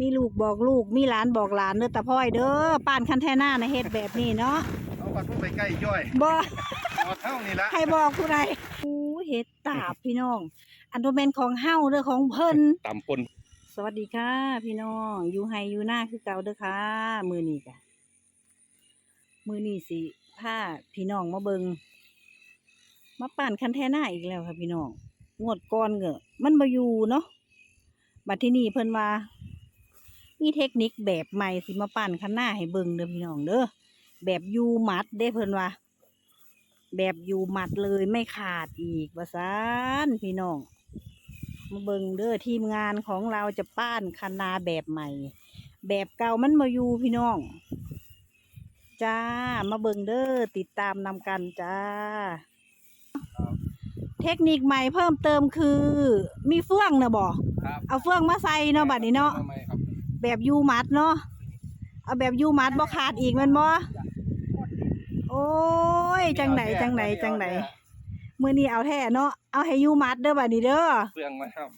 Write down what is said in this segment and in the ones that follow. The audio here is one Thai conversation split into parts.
มีลูกบอกลูกมีหลานบอกหลานเด้อตาพ่อยเด้อป้านคันแท่หน้าในะเฮ็ดแบบนี้เนาะเอาปัดพวกไปใกล้ย่อยบ่ เอาเท่านี้ละ ใครบอกผู้ใดอู้เฮ็ดตาบพี่น้อง อันโดแมนของเฮาเด้อของเพิ่นตำปนสวัสดีค่ะพี่น้อง อยู่ไฮอยู่หน้าคือเก่าเด้อค่ะ มือนี้กะมือนี้สิพาพี่น้องมาเบิงมาปั่นคันแท่หน้าอีกแล้วค่ะพี่น้องงวดก่อนเกอะมันมาอยู่เนาะบัดที่นี่เพิ่นว่า มีเทคนิคแบบใหม่สิมาปั่นคันหน้าให้เบิงเด้อพี่น้องเด้อแบบยูมัดเด้เพิ่นว่าแบบยูมัดเลยไม่ขาดอีกว่าซานพี่น้องมาเบิงเด้อทีมงานของเราจะป้านคันนาแบบใหม่ แบบเก่ามันมาอยู่พี่น้อง จ้ามาเบิงเด้อติดตามนำกันจ้า เทคนิคใหม่เพิ่มเติมคือ มีเฟื่องนะบอกครับเอาเฟื่องมาใส่เนาะบัดนี้เนาะทำไมครับ แบบยูมัดเนาะเอาแบบยูมัดบ่ขาดอีกแมันบ่โอ้ยจังไหนจังไหนจังไหนมื้อนี้เอาแท้เนาะเอาให้ยูมัดเด้อบัดนี้เด้อเฟืองมาครับ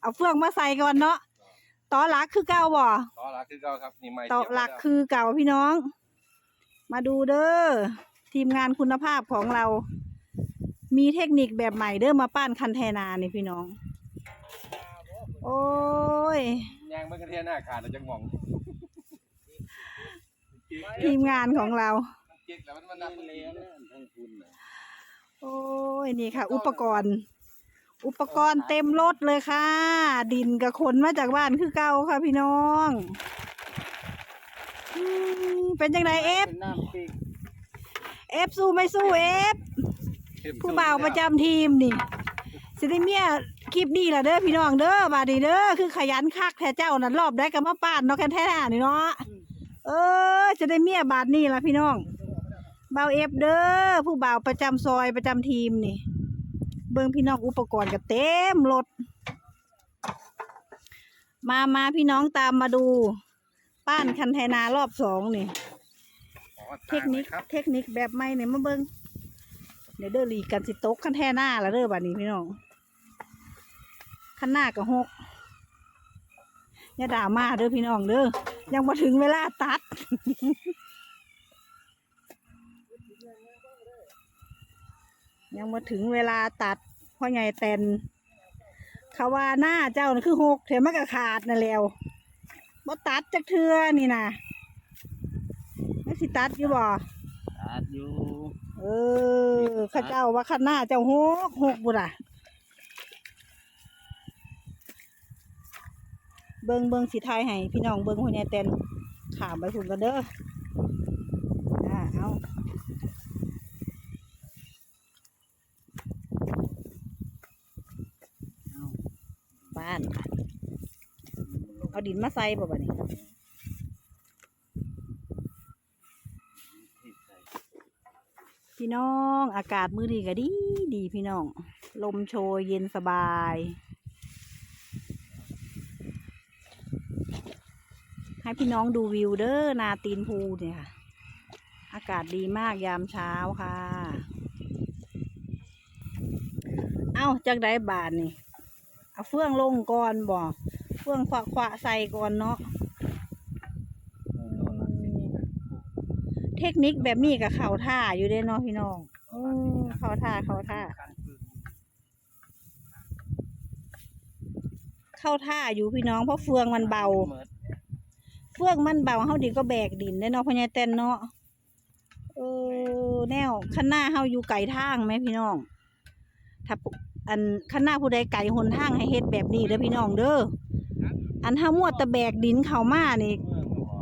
เอาเฟื่องมาใส่ก่อนเนาะต่อหลักคือเก่าบ่ต่อหลักคือเก่าครับนี่ไม่ต่อหลักคือเก่าพี่น้อง มาดูเด้อทีมงานคุณภาพของเรา มีเทคนิคแบบใหม่เด้อมาป้านคันแทนานี่พี่น้อง โอ้ย ยางมันกระเทียนหน้าขาดแล้วจังหวองทีมงานของเราเจ๊กแล้วมันมันนับมันเลยทั้งคุณน่ะโอ้ยนี่ค่ะ อุปกรณ์ อุปกรณ์เต็มรถเลยค่ะ ดินกับขนมาจากบ้านคือเก่าค่ะพี่น้องอืมเป็นจังไดเอฟน้ำปีกเอฟสู้ไม่สู้เอฟผู้บ่าวประจำทีมนี่สิได้เมีย คลิปนี้ล่ะเด้อพี่น้องเด้อบาดนี้เด้อคือขยันคักแท้เจ้านั่นรอบได้ก็มาปาดเนาะแค่แท้ๆนี่เนาะเออ จะได้เมียบาดนี้ล่ะพี่น้องบ่าวเอฟเด้อผู้บ่าวประจำซอยประจำทีมนี่ เบิ่งพี่น้องอุปกรณ์ก็เต็มรถมามาพี่น้องตามมาดู ป้านคันไทนารอบสองนี่ เทคนิคครับเทคนิคแบบใหม่เนี่ยมาเบิ่งเดี๋ยวเด้อหลีกกันสิตกคันแท่หน้าละเด้อบัดนี้พี่น้อง คันหน้าก็หกอย่าด่ามาเด้อพี่น้องเด้อยังมาถึงเวลาตัด ยังมาถึงเวลาตัดพ่อใหญ่แตนเขาว่าหน้าเจ้าน่ะคือหกเถมันก็ขาดนั่นแหล้วบ่ตัดจักเทือนี่นะไม่สิตัดอยู่บ่ตัดอยู่ เออข้าเจ้าว่าข้าหน้าเจ้าหกหกบุระ เบิงเบิงสีไทยให้พี่น้องเบิงหัวใหญ่เต้นขามไปฝุ่นกันเด้ออ่าเอาเอาบ้านเอาดินมาใส่บ่บ่นี่พี่น้องอากาศมื้อนี้ก็ดีดีพี่น้อง ลมโชยเย็นสบาย ให้พี่น้องดูวิวเด้อนาตีนภูเนี่ยค่ะ อากาศดีมากยามเช้าค่ะ เอ้าจากได้บาทนี่เอาเฟื่องลงก่อนบ่เฟื่องขวะขวะใส่ก่อนเนาะเทคนิคแบบนี้กับเข่าท่าอยู่เด้เนาะพี่น้องอเข่าท่าเข่าท่า เข้าท่าอยู่พี่น้องเพราะเฟืองมันเบา เฟืองมันเบาเฮาดีก็แบกดินได้เนาะพ่อใหญ่เต้นเนาะเออแนวข้างหน้าเฮาอยู่ไกลทางไหมพี่น้อง ถ้าอันข้างหน้าผู้ใดไกลหนทางให้เฮ็ดแบบนี้เด้อพี่น้องเด้ออันเฮามัวแต่แบกดินเข้ามานี่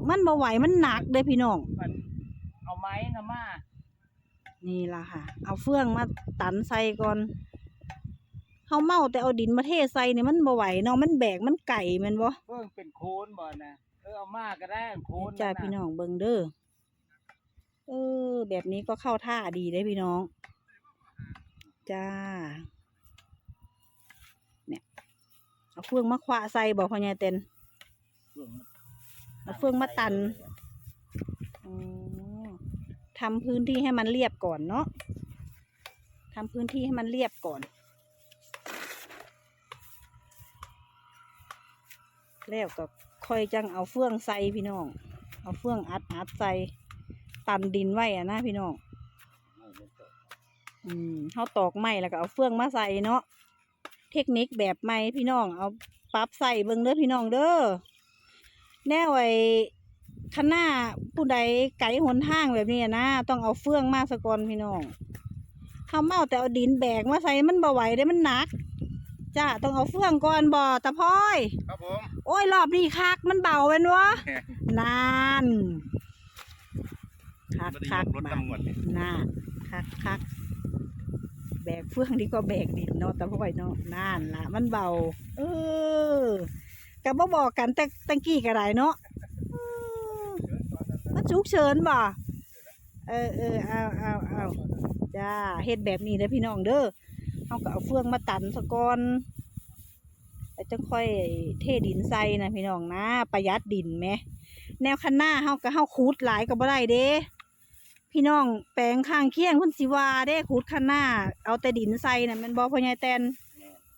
มันบ่ไหวมันหนักเด้อพี่น้องเอาไม้นะมานี่ล่ะค่ะ เอาเฟืองมาตันใส่ก่อนเฮาเมาแต่เอาดินมาเทใส่นี่มันบ่ไหวเนาะมันแบกมันไก่แม่นบ่เพิ่งเป็นโคนบ่นะ เออเอามาก็ได้โคนจ้าพี่น้องเบิงเด้อเออ แบบนี้ก็เข้าท่าดีได้พี่น้อง จ้า เนี่ย เอาเฟืองมาควะใส่บอกพ่อใหญ่เต็นเอาเฟืองมาตันอ๋อทำพื้นที่ให้มันเรียบก่อนเนาะทำพื้นที่ให้มันเรียบก่อน แล้วก็ คอยจังเอาเฟื่องใส่พี่น้อง เอาเฟื่องอัดอัดใส่ตันดินไว้อะนะพี่น้อง อืมเขาตอกไม้แล้วก็เอาเฟื่องมาใส่เนาะ เทคนิคแบบใหม่พี่น้อง เอาปรับใส่เบิ่งเด้อพี่น้องเด้อ แน่ไว้ข้างหน้าผู้ใดไกลหนทางแบบนี้นะต้องเอาเฟื่องมาสะกอนพี่น้องเขาเมาแต่เอาดินแบกมาใส่มันบ่ไหวเด้มันหนัก จ้าต้องเอาเฟื่องก่อนบ่ตะพอย ครับผม โอ้ยรอบนี้คักมันเบาเป็นวะนานคักไม่ได้คัยกกรถมาตำรวจนี่น่าคักคักแบกเฟื่องดีกว่าแบกดินเนาะแต่พ่อยเนาะนานละมันเบา เออกับบ่บอกกันแต่ตังกี้ก็ได้เนาะเออมันฉุกเฉินบ่เออเออเอาเอาเอาจ้าเฮ็ดแบบนี้เด้อพี่น้องเด้อ เอาก็เอาเฟืองมาตันซะก่อนแล้วจะค่อยเทดินใส่นะพี่น้องนะ ประหยัดดินไหม แนวคันหน้าเฮาก็เฮาขูดหลายก็บ่ได้เด้พี่น้องแปลงข้างเคียงพิ่นสิว่าเด้ขูดคันหน้า เอาแต่ดินใส่น่ะมันบ่พ่อใหญ่แตน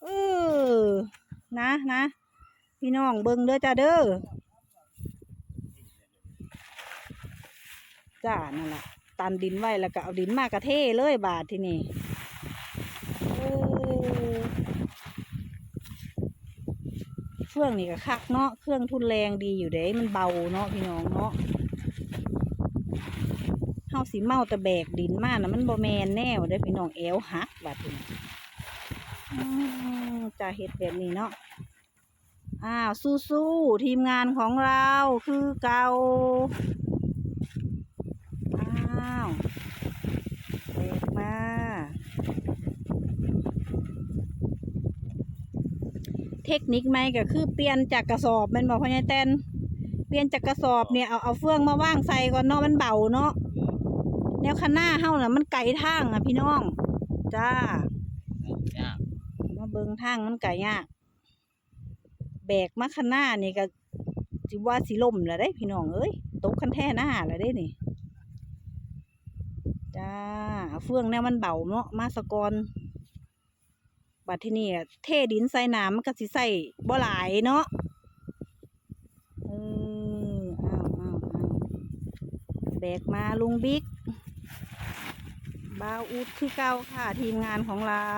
เออนะนะพี่น้องเบิ่งเด้อจ้าเด้อจ้านั่นแหละตันดินไว้แล้วก็เอาดินมากระเทเลยบาดที่นี่เออ เครื่องนี่ก็คักเนาะ เครื่องทุนแรงดีอยู่เด้มันเบาเนาะพี่น้องเนาะเฮาสีเมาแต่แบกดินมากนะมันบ่แมนแนวเด้พี่น้องแอวหักบัดนี้จะเห็ดแบบนี้เนาะ อ้าวสู้ๆทีมงานของเราคือเกาอ้าวแบกมา เทคนิคใหม่ก็คือเปลี่ยนจากกระสอบแม่นบ่พ่อใหญ่แตนเปลี่ยนจากกระสอบเนี่ยเอาเอาเฟืองมาว่างใส่ก่อนเนาะมันเบาเนาะแนวคันหน้าเฮาน่ะมันไกลทางอะพี่น้อง จ้ายากมาเบิงทางมันไกลยากแบกมาคันหน้านี่ก็สิว่าสิล่มแล้วได้พี่น้องเอ้ยตกคันแท่หน้าแล้วได้นี่จ้าเอาเฟืองแนวมันเบาเนาะมาสะกอน บัดที่นี่อะเทดินใส่น้ำมันก็สิใส่บ่หลายเนาะเอออ้าวอ้าวอ้าวแบกมาลุงบิ๊กบาวอุดคือเก่าค่ะทีมงานของเรา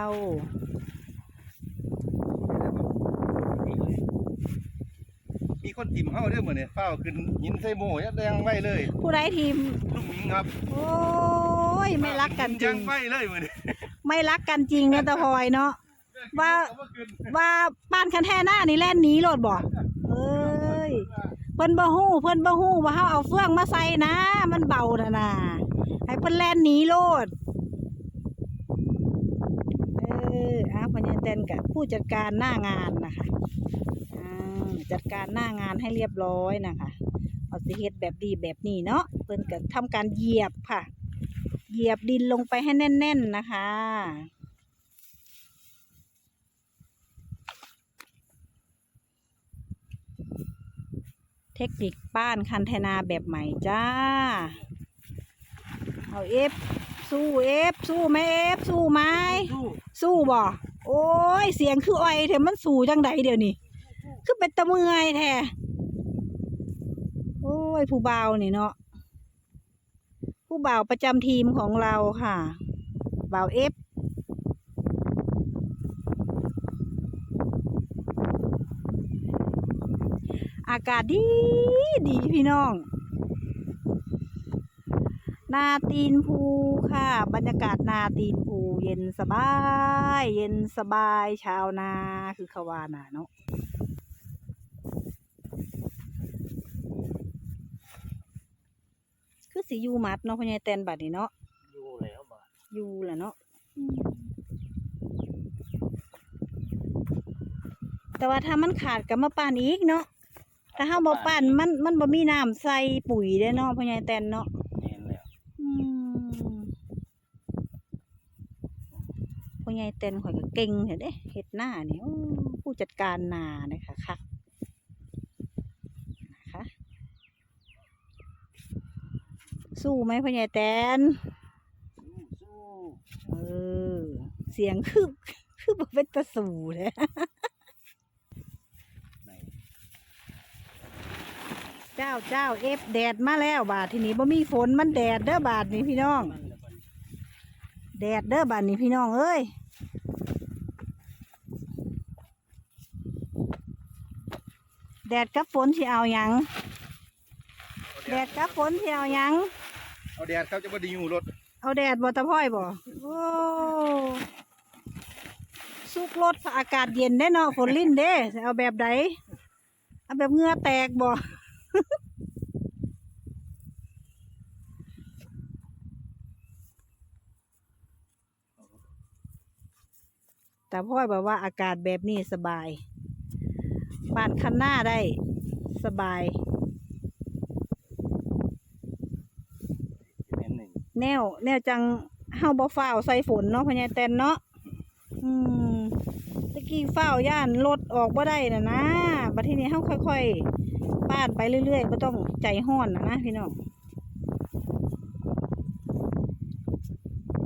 มีคนติ่มเฮาเด้อมื้อนี้เฝ้าขึ้นหินใส่โม่ยัดแดงไว้เลยผู้ใดทีมลูกหมิงครับโอ้ย ไม่รักกันจริยังงไว้เลยมื้อนี้ไม่รักกันจริงนะตะพลอยเนาะ ว่าเอมขึ้นว่าป้านคันแท่หน้านี่แล่นหนีโลดบ่เอ้ยเพิ่นบ่ฮู้เพิ่นบ่ฮู้ว่าเฮาเอาเฟืองมาใส่นะ มันเบาน่ะนะให้เพิ่นแล่นหนีโลดเอออ้าวพญาเต้นกับผู้จัดการหน้างานนะคะอ่าจัดการหน้างานให้เรียบร้อยนะคะเอาสิเฮ็ดแบบดีแบบนี้เนาะเพิ่นก็ทำการเหยียบค่ะ เหยียบดินลงไปให้แน่น ๆ นะคะ เทคนิคป้านคันเทนาแบบใหม่จ้า เอาเอฟสู้เอฟสู้ไหมเอฟสู้ไหมสู้บ่โอ้ยเสียงคืออ้อยแถมมันสู้จังใดเดี๋ยวนี้คือเป็นตะเมื่อยแท้โอ้ยผู้บ่าวนี่เนาะผู้บ่าประจำทีมของเราค่ะเบาเอฟากาศดีดีพี่น้องนาตีนภูค่ะ บรรยากาศนาตีนภู เย็นสบาย เย็นสบายชาวนาคือขวานาเนาะคือสิอยูมัดเนาะพ่อใหญ่แตนบัดนี้เนาะอยู่แล้วบ่อยู่แหละเนาะแต่ว่าถ้ามันขาดก็มาปั่นอีกเนาะ ถ้าเฮาบ่ปั่นมันมันบ่มีน้ำใส่ปุ๋ยเด้เนาะพ่อใหญ่แตนเนาะแม่นแล้วอืมพ่อใหญ่เต้นข่อยก็เก่งเห็นเด้เฮ็ดหน้านี่โอ้ผู้จัดการนานะคะคักนะคะสู้ไหมพ่อใหญ่แตนสู้เออเสียงคือคือบ่เป็นตะสู่เลย ใน เจ้าเจ้าเอฟแดดมาแล้วบาททีนี้บ่มีฝนมันแดดเด้อบาทนี้พี่น้องมันละบัดแดดเด้อบาทนี้พี่น้องเอ้ยแดดกับฝนสิเอาหยังเอาแดแดดดกับฝนสิเอาหยังเอาแดดครับจะบ่ได้อยู่รถเอาแดดบ่ตะพ่อยบ่โอ้สุกรถอากาศเย็นได้เนาะฝนลิ้นเด้สิเอาแบบใดเอาแบบเหงื่อแตกบ่ แต่พ่อยบอกว่าอากาศแบบนี้สบายบ้านคันหน้าได้สบายแม่นหนึ่งแนว แนวจังเฮาบ่ฟ้าวใส่ฝนเนาะพญาแตนเนาะอืมตะกี้ฟ้าวย่านรถออกบ่ได้น่ะนะบัดทีนี้เฮาค่อยๆป้านไปเรื่อยๆบ่ต้องใจห้อนนะนะพี่น้อง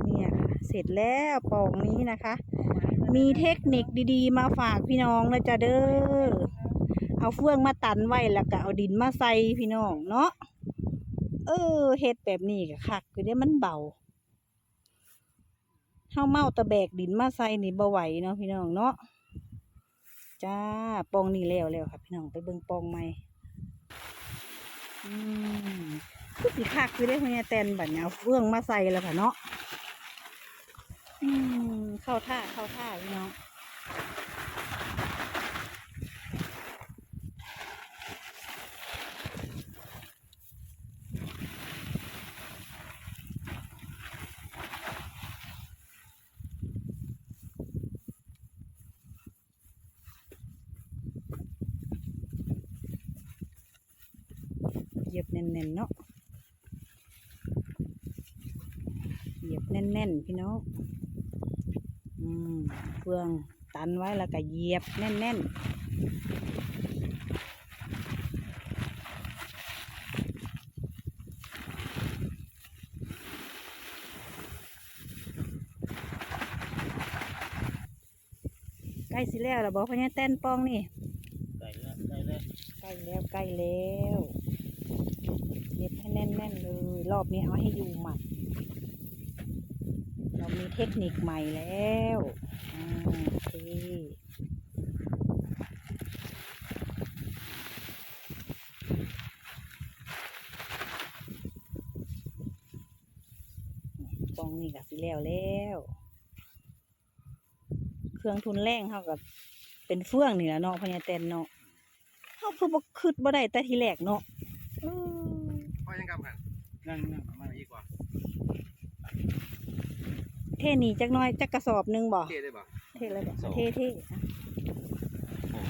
เนี่ยค่ะเสร็จแล้วปองนี้นะคะ มีเทคนิคดีๆ มาฝากพี่น้องนะจ๊ะเด้อ เอาเฟืองมาตันไว้แล้วก็เอาดินมาใส่พี่น้องเนาะ เออเฮ็ดแบบนี้ก็คักคือได้มันเบาเฮาเมาตะแบกดินมาใส่นี่บ่ไหวเนาะพี่น้องเนาะ จ้าปองนี่แล้วแล้วค่ะพี่น้องไปเบิ่งปองใหม่อืมคือสิคักคือได้พญาแตนบัดเนี้ยเอาเฟืองมาใส่แล้วค่ะเนาะ อืมเข้าท่าเข้าท่าพี่น้องเหยียบแน่นๆเนาะเหยียบแน่นๆพี่น้อง เฟืองตันไว้แล้วก็เหยียบแน่นๆใกล้สิแล้วล่ะบอกพญาแต้นปองนี่ไก่ละไก่ละใกล้แล้วใกล้แล้วเย็บให้แน่นๆเลยรอบนี้เอาให้อยู่หมัดเรามีเทคนิคใหม่แล้วอ่าโอเคกองนี่กับ สิแล้วแล้ว เครื่องทุนแรงเท่ากับเป็นเฟื่องนี่แหละเนาะพญาแตนเนาะเขาคือบ่คิดบ่ได้แต่ทีแรกเนาะเออพอยังกลับกันนั่นนั่นมาอีกว่าเท่นี่จักหน้อยจักกระสอบหนึงบ่เทได้บ่ เท่แล้วบ่เท่เท่อะ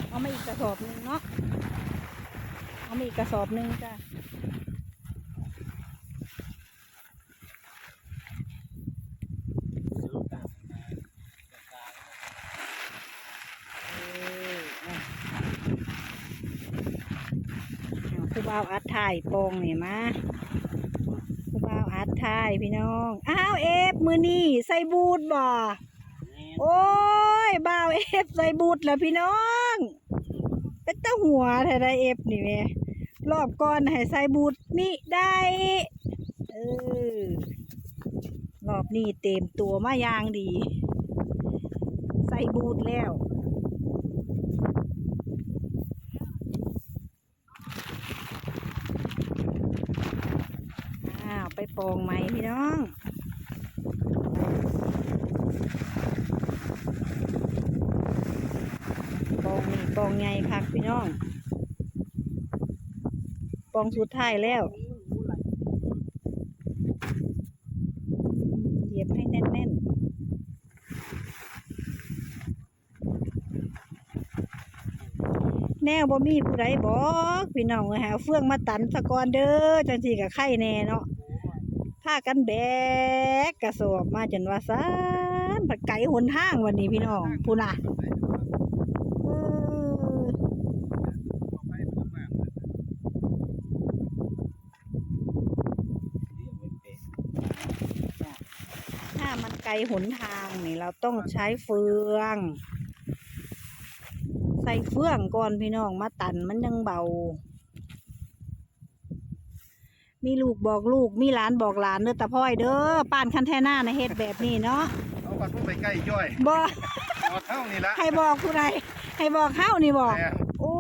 เอามาอีกกระสอบหนึงเนาะเอามาอีกกระสอบหนึงจ้ะเอออะ เอาคือบ่าวอัดถ่ายโปองนี่มาคือบ่าวอัดถ่ายพี่น้อง อ้าวเอฟมือนี่ใส่บูทบ่แม่นโอ้ยบ่าวเอฟใส่บูทแล้วพี่น้อง เป็นตาหัวแท้ได้เอฟนี่แหม่รอบก่อนให้ใส่บูทนี่ได้เออรอบนี้เต็มตัวมาอย่างดี ใส่บูทแล้ว อ้าว ไปปองไหมพี่น้องปองนี่ปองใหญ่คักพี่น้องปองสุดท้ายแล้วเหยียบให้แน่นๆแนวบ่มีผู้ใดบอกพี่น้องอ้ยหาเฟื่องมาตันสะกอนเด้อจังสิกับไข่แน่เนาะ พากันแบกกระสอบมาจนว่าซานผัดไก่หนทางวันนี้พี่น้องพูน่ะเออไปมันมากเรียกไว้เป๊ะถ้ามันไกลหนทางนี่เราต้องใช้เฟือง ใส่เฟืองก่อนพี่น้องมาตันมันยังเบา มีลูกบอกลูก มีหลานบอกหลานเด้อตาพ่อยเด้อป้านคันแทน่านะเฮ็ดแบบนี้เนาะเอาปัดพวกไปใกล้ย่อยบ่ เอาเท่านี่ละให้บอกผู้ใดให้บอกเฮานี่บอก แม่นโอ้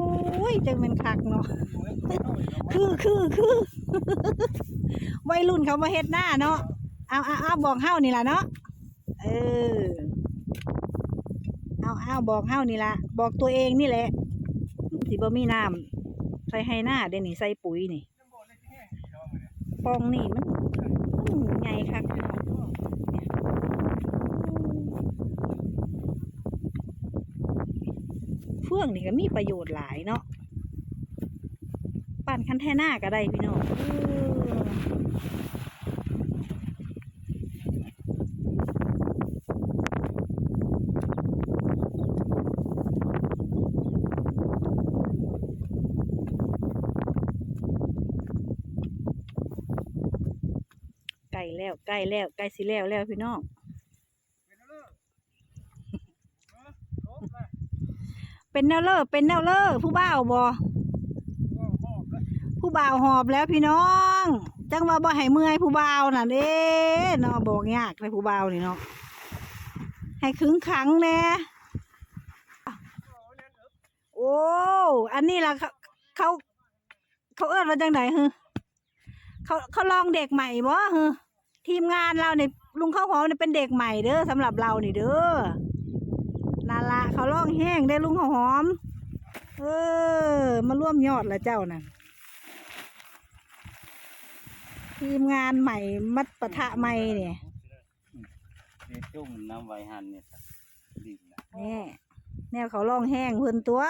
ยจังเป็นคักเนาะ คือคือคือวัยรุ่นเขามาเฮ็ดหน้าเนาะเอาเอาเอาบอกเฮานี่ล่ะเนาะเออเอาเอาบอกเฮานี่ล่ะบอกตัวเองนี่แหละสิบ่มีน้ำใส่ให้หน้าเดี๋ยวนี้ใส่ปุ๋ยนี่ ปองนี่มันมันใหญ่คักเนี่ยเฟื่องนี่ก็มีประโยชน์หลายเนาะปั่นคันแท่หน้าก็ได้พี่น้อง ล้แล้วใกล้แล้วใกล้สิแล้วแล้วพี่น้องเป็นแนวเลอเป็นแนวเลอผู้บ่าวบอผู้บ่าวหอบแล้วพี่น้อง จังว่าบ่ให้เมื่อยผู้บ่าวน่ะเด้เนาะบอกยากเลยผู้บ่าวนี่เนาะให้ขึงขังแน่โอ้อันนี้ล่ะเขาเขาเขาเอิ้นว่าจังไดฮึเขาเขาลองเด็กใหม่บ่ฮึ ทีมงานเราเนี่ยลุงข้าวหอมเนี่ยเป็นเด็กใหม่เด้อสำหรับเรานี่เด้อนั่นละเขาลองแห้งได้อลุงข้าวหอม เออ มาร่วมยอดละเจ้าน่ะทีมงานใหม่มัดปะทะใหม่เนี่ยนี่จุ่มน้ำไวหันเนี่ยดินนะแน่แนวเขาล่องแห้งเพิ่นตัว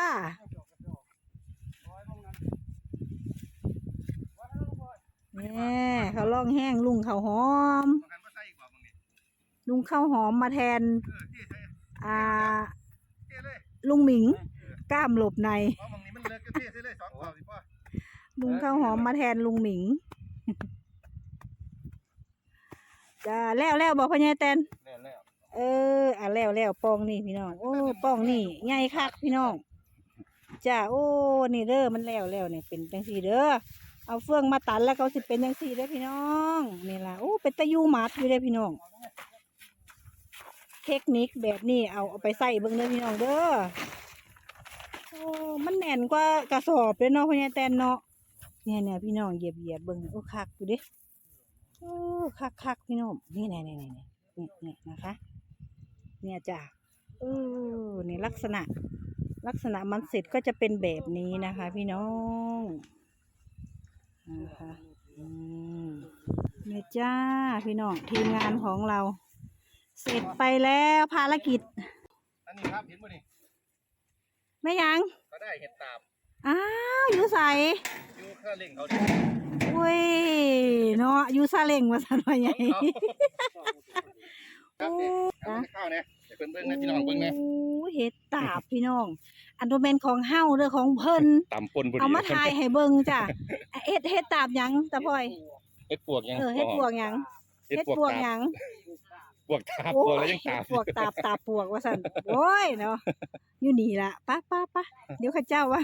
แน่ เขาล่องแห้งลุงเขาวหอมบางครั้งก็ใส่อีกบอกมึงนี่ลุงข้าวหอมมาแทนเออที่ใส่อ่าเท่เลยลุงหมิงกล้ามหลบในเพราะบางนี้มันเลิกก็เท่ใส่เลยสองกรอบสิพ่อลุงข้าวหอมมาแทนลุงหมิงจ้าแล้วแล้วบอกพ่อใหญ่แตนแล้วแล้วเอออะแล้วแล้วปองนี่พี่น้องโอ้ปองนี่ใหญ่คักพี่น้องจ้าโอ้นี่เด้อมันแล้วแล้วเนี่ยเป็นจังซี่เด้อ เอาเฟืองมาตันแล้วเขาสิเป็นจังซี่เด้พี่น้องนี่ล่ะโอ้เป็นตะยูมัดอยู่เด้พี่น้อง เทคนิคแบบนี้เอาเอาไปใส่เบิ่งเด้อพี่น้องเด้อโอ้มันแน่นกว่ากระสอบเลยเนาะพ่อใหญ่แตนเนาะเนี่ยเนี่ยพี่น้องเหยียบเหยียบเบิ่งโอ้คักอยู่เดิโอ้คักคักพี่น้องนี่เนี่ยเนี่ยเนี่นี่นี่ยนะคะ เนี่ยจ้ะเออนี่ลักษณะ ลักษณะมันเสร็จก็จะเป็นแบบนี้นะคะ พี่น้อง นะคะอืมเนี่ยจ้าพี่น้องทีมงานของเรา เสร็จไปแล้วภารกิจ อันนี้ครับเห็นป่ะนี่ไม่ยังเขาได้เห็ดตามอ้าวอยู่ใสอยู่เครื่องเล่งเขาดิอุ้ยเนาะอยู่ซาเล้งมาสันว่าไงครับเนี่ยเอาไปเข้าเนี่ย เดี๋ยวเพิ่นเบิ่งนะพี่น้องเบิ่งนะโอ้เฮ็ดตาบพี่น้อง อันโดแมนของเฮาเด้อของเพิ่นตำปนพอดีเอามาถ่ายให้เบิ่งจ้ะเฮ็ดเฮ็ดตาบหยังตาพ่อยเฮ็ดปวกยังเออเฮ็ดปวกหยังเฮ็ดเฮ็ดปวกปวกตาหยังปวกตาปโอ้วกแล้วยยังตาปวกตาบตาปวกว่าซั่นโอ้ยเนาะอยู่นี่ล่ะป้าป้าป้าเดี๋ยวข้าเจ้าว่า